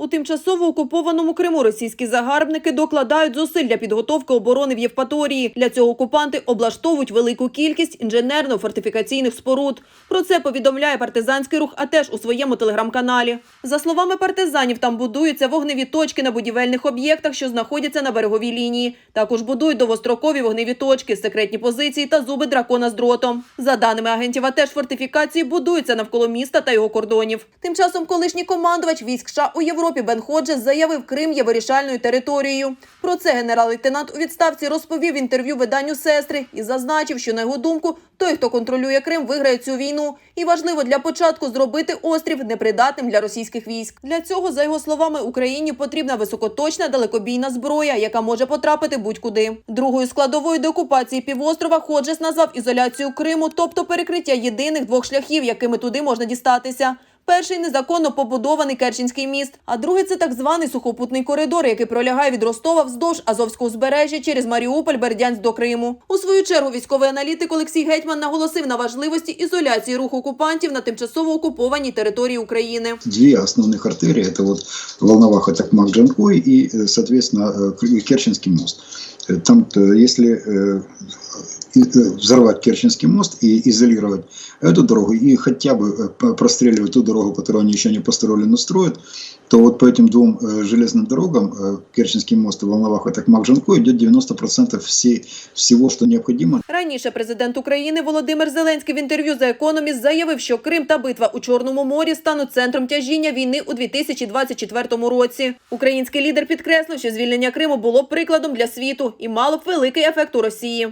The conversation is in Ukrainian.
У тимчасово окупованому Криму російські загарбники докладають зусиль для підготовки оборони в Євпаторії. Для цього окупанти облаштовують велику кількість інженерно-фортифікаційних споруд. Про це повідомляє партизанський рух, а теж у своєму телеграм-каналі. За словами партизанів, там будуються вогневі точки на будівельних об'єктах, що знаходяться на береговій лінії. Також будують довгострокові вогневі точки, секретні позиції та зуби дракона з дротом. За даними агентів, теж фортифікації будуються навколо міста та його кордонів. Тим часом колишній командувач військ США у Європі Бен Ходжес заявив, Крим є вирішальною територією. Про це генерал-лейтенант у відставці розповів інтерв'ю виданню сестри і зазначив, що на його думку, той, хто контролює Крим, виграє цю війну. І важливо для початку зробити острів непридатним для російських військ. Для цього, за його словами, Україні потрібна високоточна далекобійна зброя, яка може потрапити будь-куди. Другою складовою деокупації півострова Ходжес назвав ізоляцію Криму, тобто перекриття єдиних двох шляхів, якими туди можна дістатися. Перший незаконно побудований Керченський міст, а другий це так званий сухопутний коридор, який пролягає від Ростова вздовж Азовського узбережжя через Маріуполь, Бердянськ до Криму. У свою чергу військовий аналітик Олексій Гетьман наголосив на важливості ізоляції руху окупантів на тимчасово окупованій території України. Две основных артерии, это вот Волноваха, Токмак, Джанкой и, э, соответственно, э, Кр- Керченский мост. Э, Там, э, если э, и, э, взорвать Керченский мост и изолировать эту дорогу, и хотя бы э, п- простреливать ту дорогу, которую они еще не построили, но строят, то вот по этим двум э, железным дорогам, э, Керченский мост и Волноваха, Токмак, Джанкой, идет 90% всей, всего, что необходимо Раніше президент України Володимир Зеленський в інтерв'ю за економіст заявив, що Крим та битва у Чорному морі стануть центром тяжіння війни у 2024 році. Український лідер підкреслив, що звільнення Криму було б прикладом для світу і мало б великий ефект у Росії.